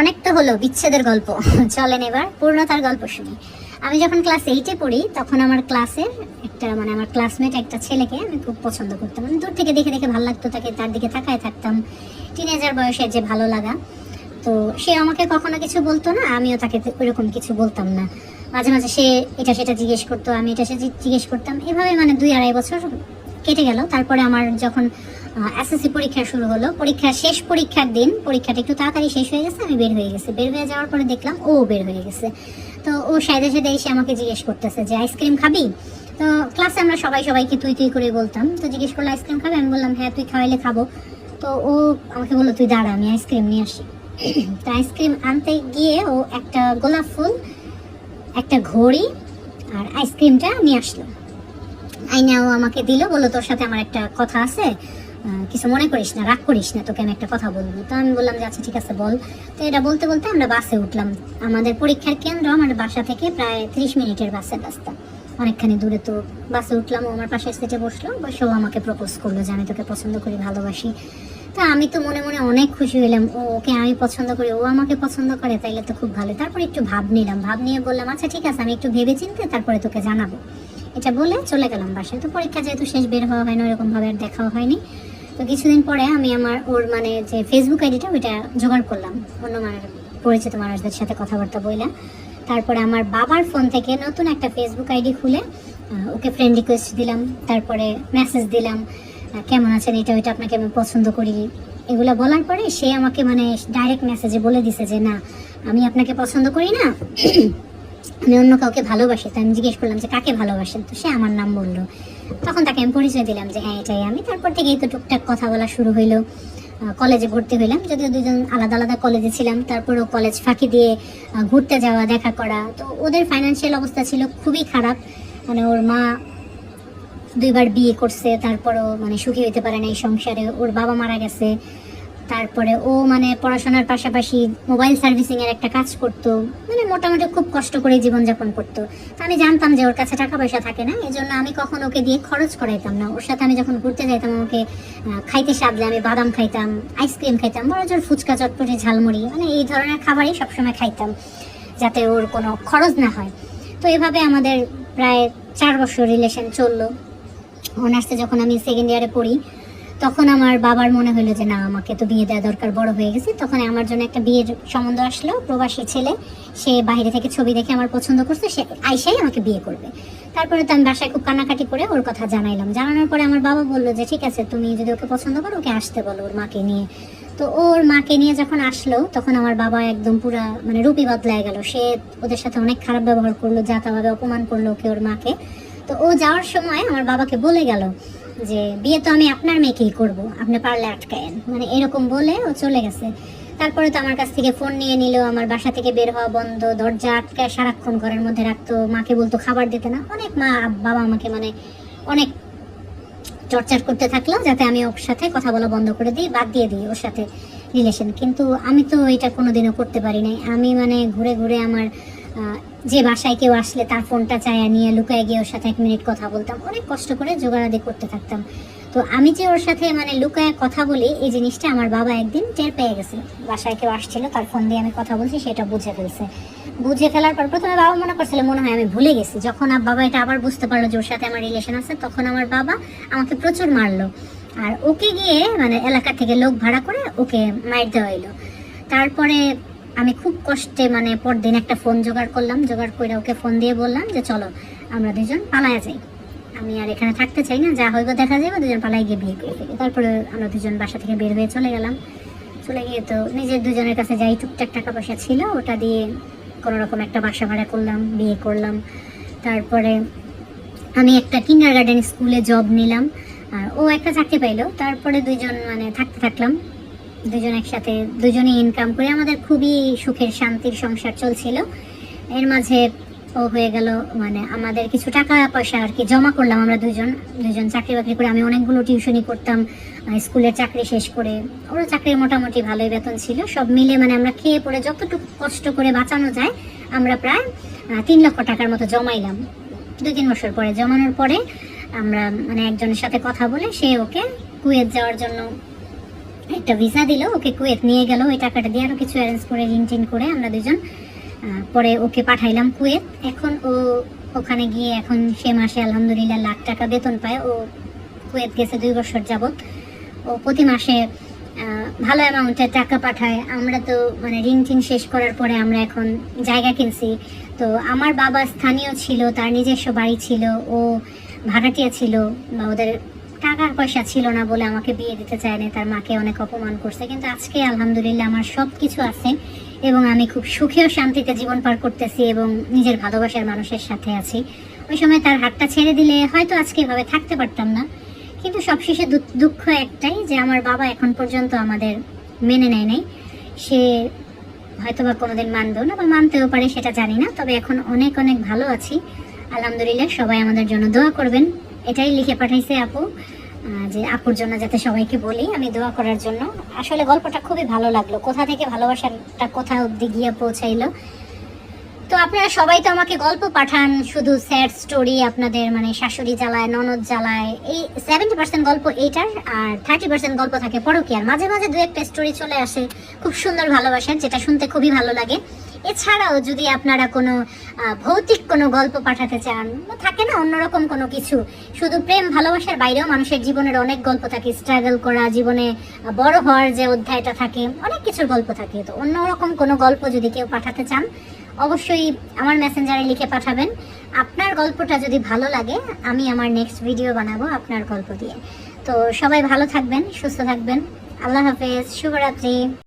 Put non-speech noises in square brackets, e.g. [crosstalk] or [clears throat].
অনেক তো হলো বিচ্ছেদের গল্প। চলেন এবার পূর্ণতার গল্প শুনি। আমি যখন ক্লাস এইটে পড়ি, তখন আমার ক্লাসের একটা মানে আমার ক্লাসমেট একটা ছেলেকে আমি খুব পছন্দ করতাম। মানে দূর থেকে দেখে দেখে ভালো লাগতো তাকে, তার দিকে তাকায় থাকতাম। টিনেজার বয়সের যে ভালো লাগা। তো সে আমাকে কখনো কিছু বলতো না, আমিও তাকে ওইরকম কিছু বলতাম না। মাঝে মাঝে সে এটা সেটা জিজ্ঞেস করতো, আমি এটা সেটা জিজ্ঞেস করতাম। এভাবে মানে দুই আড়াই বছর কেটে গেল। তারপরে আমার যখন এসএসসি পরীক্ষা শুরু হলো, পরীক্ষার শেষ পরীক্ষার দিন, পরীক্ষাটা একটু তাড়াতাড়ি শেষ হয়ে গেছে, আমি বের হয়ে গেছি। বের হয়ে যাওয়ার পরে দেখলাম ও বের হয়ে গেছে। তো ও সাইডে সাইডে এসে আমাকে জিজ্ঞেস করতেছে যে আইসক্রিম খাবি? তো ক্লাসে আমরা সবাই সবাইকে তুই তুই করে বলতাম। তো জিজ্ঞেস করল আইসক্রিম খাবে? আমি বললাম হ্যাঁ তুই খাওয়াইলে খাব। তো ও আমাকে বলল, তুই দাঁড়া, আমি আইসক্রিম নিয়ে আসি। [clears throat] তো আইসক্রিম আনতে গিয়ে ও একটা গোলাপ ফুল, একটা ঘড়ি আর আইসক্রিমটা নিয়ে আসলো। আইনা ও আমাকে দিল, বলল, তোর সাথে আমার একটা কথা আছে। কিছু মনে করিস না, রাগ করিস না, তোকে আমি একটা কথা বলব। তো আমি বললাম যে আচ্ছা ঠিক আছে, বল। তো এটা বলতে বলতে আমরা বাসে উঠলাম। আমাদের পরীক্ষার কেন্দ্র আমার বাসা থেকে প্রায় ত্রিশ মিনিটের বাসের রাস্তা। অনেকখানি দূরে তো বাসে উঠলাম, ও আমার পাশে সিটে বসল, বসে ও আমাকে প্রপোজ করল যে, আমি তোকে পছন্দ করি, ভালোবাসি। তা আমি তো মনে মনে অনেক খুশি হলাম ও, ওকে আমি পছন্দ করি, ও আমাকে পছন্দ করে, তাইলে তো খুব ভালো। তারপর একটু ভাব নিলাম, ভাব নিয়ে বললাম আচ্ছা ঠিক আছে, আমি একটু ভেবে চিনতে তারপরে তোকে জানাব। এটা বলে চলে গেলাম বাসায়। তো পরীক্ষা যেহেতু শেষ, বের হওয়া হয় না ওরকম ভাবে আর দেখাও হয়নি। তো কিছুদিন পরে আমি আমার ওর মানে যে ফেসবুক আইডিটা ওইটা জোগাড় করলাম। অন্য মানে পরিচিত মানুষদের সাথে কথাবার্তা বললাম তারপরে আমার বাবার ফোন থেকে নতুন একটা ফেসবুক আইডি খুলে ওকে ফ্রেন্ড রিকোয়েস্ট দিলাম। তারপরে মেসেজ দিলাম কেমন আছেন, এটা ওইটা আপনাকে আমি পছন্দ করি। এগুলো বলার পরে সে আমাকে মানে ডাইরেক্ট মেসেজে বলে দিছে যে, না, আমি আপনাকে পছন্দ করি না। আমি অন্য কাউকে ভালোবাসি তো আমি জিজ্ঞেস করলাম যে কাকে ভালোবাসেন? তো সে আমার নাম বলল। তখন তাকে আমি পরিচয় দিলাম যে হ্যাঁ এটাই আমি। তারপর থেকেই তো টুকটাক কথা বলা শুরু হইল। কলেজে ভর্তি হইলাম, যদিও দুজন আলাদা আলাদা কলেজে ছিলাম। তারপরেও কলেজ ফাঁকি দিয়ে ঘুরতে যাওয়া, দেখা করা। তো ওদের ফাইন্যান্সিয়াল অবস্থা ছিল খুবই খারাপ। মানে ওর মা দুইবার বিয়ে করছে, তারপরও মানে সুখী হইতে পারে না এই সংসারে। ওর বাবা মারা গেছে। তারপরে ও মানে পড়াশোনার পাশাপাশি মোবাইল সার্ভিসিং এর একটা কাজ করতো মানে মোটামুটি খুব কষ্ট করে জীবনযাপন করতো। তো আমি জানতাম যে ওর কাছে টাকা পয়সা থাকে না এই জন্য আমি কখন ওকে দিয়ে খরচ করাইতাম না। ওর সাথে আমি যখন ঘুরতে যাইতাম, আমাকে খাইতে সাদলে আমি বাদাম খাইতাম আইসক্রিম খাইতাম, বড় জোর ফুচকা, চটপটি, ঝালমুড়ি মানে এই ধরনের খাবারই সবসময় খাইতাম, যাতে ওর কোনো খরচ না হয়। তো এভাবে আমাদের প্রায় চার বছর রিলেশন চলল। অনার্সে যখন আমি সেকেন্ড ইয়ারে পড়ি তখন আমার বাবার মনে হলো যে, না, আমাকে তো বিয়ে দেওয়া দরকার, বড় হয়ে গেছে। তখন আমার জন্য একটা বিয়ের সম্বন্ধ আসলো। প্রবাসী ছেলে, সে বাইরে থেকে ছবি দেখে আমার পছন্দ করছে, সে আইসাই আমাকে বিয়ে করবে। তারপরে তো আমি বাসায় খুব কান্নাকাটি করে ওর কথা জানাইলাম। জানানোর পরে আমার বাবা বলল যে, ঠিক আছে, তুমি যদি ওকে পছন্দ করো, ওকে আসতে বলো ওর মাকে নিয়ে। তো ওর মাকে নিয়ে যখন আসলো, তখন আমার বাবা একদম পুরা মানে রূপই বদলায় গেল। সে ওদের সাথে অনেক খারাপ ব্যবহার করল, যাতাভাবে অপমান করল ওকে, ওর মাকে। তো ও যাওয়ার সময় আমার বাবাকে বলে গেল যে, বিয়ে তো আমি আপনার মেয়েকেই করব, আপনি পারলে আটকায়েন। মানে এরকম বলে ও চলে গেছে। তারপরে তো আমার কাছ থেকে ফোন নিয়ে নিল, আমার বাসা থেকে বের হওয়া বন্ধ, দরজা আটকায় সারাক্ষণ ঘরের মধ্যে রাখতো, মাকে বলতো খাবার দিতে না। অনেক মা, বাবা আমাকে মানে অনেক টর্চার করতে থাকল, যাতে আমি ওর সাথে কথা বলা বন্ধ করে দিই, বাদ দিয়ে দিই ওর সাথে রিলেশন। কিন্তু আমি তো এটা কোনোদিনও করতে পারি নাই। আমি মানে ঘুরে ঘুরে আমার যে বাসায় কেউ আসলে তার ফোনটা চায়া নিয়ে লুকায় গিয়ে ওর সাথে এক মিনিট কথা বলতাম। অনেক কষ্ট করে জোগাড়াদি করতে থাকতাম। তো আমি যে ওর সাথে মানে লুকায় কথা বলি, এই জিনিসটা আমার বাবা একদিন টের পেয়ে গেছে। বাসায় কেউ আসছিল, তার ফোন দিয়ে আমি কথা বলছি, সেটা বুঝে ফেলছে। বুঝে ফেলার পর প্রথমে বাবা মনে করছিল, মনে হয় আমি ভুলে গেছি। যখন বাবা এটা আবার বুঝতে পারল যে ওর সাথে আমার রিলেশন আছে, তখন আমার বাবা আমাকে প্রচুর মারলো। আর ওকে গিয়ে মানে এলাকা থেকে লোক ভাড়া করে ওকে মাইর দেওয়া হইল। তারপরে আমি খুব কষ্টে মানে পরদিন একটা ফোন জোগাড় করলাম, জোগাড় করে ওকে ফোন দিয়ে বললাম যে চলো, আমরা দুজন পালায়া যাই। আমি আর এখানে থাকতে চাই না, যা হইব দেখা যাবে দুজন পালাই গিয়ে বিয়ে করে ফেলি। তারপরে আমরা দুজন বাসা থেকে বের হয়ে চলে গেলাম। চলে গিয়ে তো নিজের দুজনের কাছে যাই, টুকটাক টাকা পয়সা ছিল, ওটা দিয়ে কোনো রকম একটা বাসা ভাড়া করলাম, বিয়ে করলাম। তারপরে আমি একটা কিন্ডার গার্ডেন স্কুলে জব নিলাম। আর ও একটা চাকরি পাইলো, তারপরে দুইজন মানে থাকতে থাকলাম। দুজন একসাথে দুজনে ইনকাম করে আমাদের খুবই সুখের, শান্তির সংসার চলছিল। এর মাঝে ও হয়ে গেল মানে আমাদের কিছু টাকা পয়সা আর কি জমা করলাম আমরা দুজন। দুজন চাকরি বাকরি করে আমি অনেকগুলো টিউশনি করতাম স্কুলের চাকরি শেষ করে। ওরও চাকরির মোটামুটি ভালোই বেতন ছিল। সব মিলে মানে আমরা খেয়ে পড়ে যতটুকু কষ্ট করে বাঁচানো যায়, আমরা প্রায় তিন লক্ষ টাকার মতো জমাইলাম। দুই তিন বছর পরে, জমানোর পরে আমরা মানে একজনের সাথে কথা বলে সে ওকে কুয়েত যাওয়ার জন্য একটা ভিসা দিল, ওকে কুয়েত নিয়ে গেল, ওই টাকাটা দিয়ে আরও কিছু অ্যারেঞ্জ করে ঋণ টিন করে আমরা দুজন পরে ওকে পাঠাইলাম কুয়েত। এখন ও ওখানে গিয়ে এখন সে মাসে আলহামদুলিল্লাহ লাখ টাকা বেতন পায়। ও কুয়েত গেছে দুই বছর যাবত ও প্রতি মাসে ভালো অ্যামাউন্টের টাকা পাঠায়। আমরা তো মানে ঋণ টিন শেষ করার পরে আমরা এখন জায়গা কিনছি। তো আমার বাবা স্থানীয় ছিল, তার নিজস্ব বাড়ি ছিল, ও ভাড়াটিয়া ছিল, বা ওদের টাকা পয়সা ছিল না বলে আমাকে বিয়ে দিতে চায়নি তার মাকে অনেক অপমান করছে। কিন্তু আজকে আলহামদুলিল্লাহ আমার সব কিছু আছে এবং আমি খুব সুখী ও শান্তিতে জীবন পার করতেছি এবং নিজের ভালোবাসার মানুষের সাথে আছি। ওই সময় তার হাতটা ছেড়ে দিলে হয়তো আজকে এভাবে থাকতে পারতাম না। কিন্তু সবশেষে দুঃখ একটাই যে আমার বাবা এখন পর্যন্ত আমাদের মেনে নেয় নাই। সে হয়তো বা কোনোদিন মানবেও না বা মানতেও পারে, সেটা জানি না। তবে এখন অনেক অনেক ভালো আছি। আলহামদুলিল্লাহ সবাই আমাদের জন্য দোয়া করবেন। এটাই লিখে পাঠাইছে আপু যে আপুর জন্য যাতে সবাইকে বলি, আমি দোয়া করার জন্য। আসলে গল্পটা খুবই ভালো লাগল। কোথা থেকে ভালোবাসাটা কোথা অব্দি গিয়ে পৌঁছাইলো? তো আপনারা সবাই তো আমাকে গল্প পাঠান, শুধু স্যাড স্টোরি আপনাদের মানে শাশুড়ি জ্বালায়, ননদ জ্বালায়। এই সেভেন্টি পার্সেন্ট গল্প এইটার, আর থার্টি পার্সেন্ট গল্প থাকে পরকীয়ার। মাঝে মাঝে দু একটা স্টোরি চলে আসে, খুব সুন্দর ভালোবাসার, যেটা শুনতে খুবই ভালো লাগে। এছাড়াও যদি আপনারা কোনো ভৌতিক কোনো গল্প পাঠাতে চান থাকে না অন্যরকম কোনো কিছু, শুধু প্রেম, ভালোবাসার বাইরেও মানুষের জীবনের অনেক গল্প থাকে স্ট্রাগল করা, জীবনে বড় হওয়ার যে অধ্যায়টা থাকে, অনেক কিছুর গল্প থাকে। তো অন্যরকম কোনো গল্প যদি কেউ পাঠাতে চান, অবশ্যই আমার মেসেঞ্জারে লিখে পাঠাবেন। আপনার গল্পটা যদি ভালো লাগে, আমি আমার নেক্সট ভিডিও বানাবো আপনার গল্প দিয়ে। তো সবাই ভালো থাকবেন, সুস্থ থাকবেন। আল্লাহ হাফেজ, শুভরাত্রি।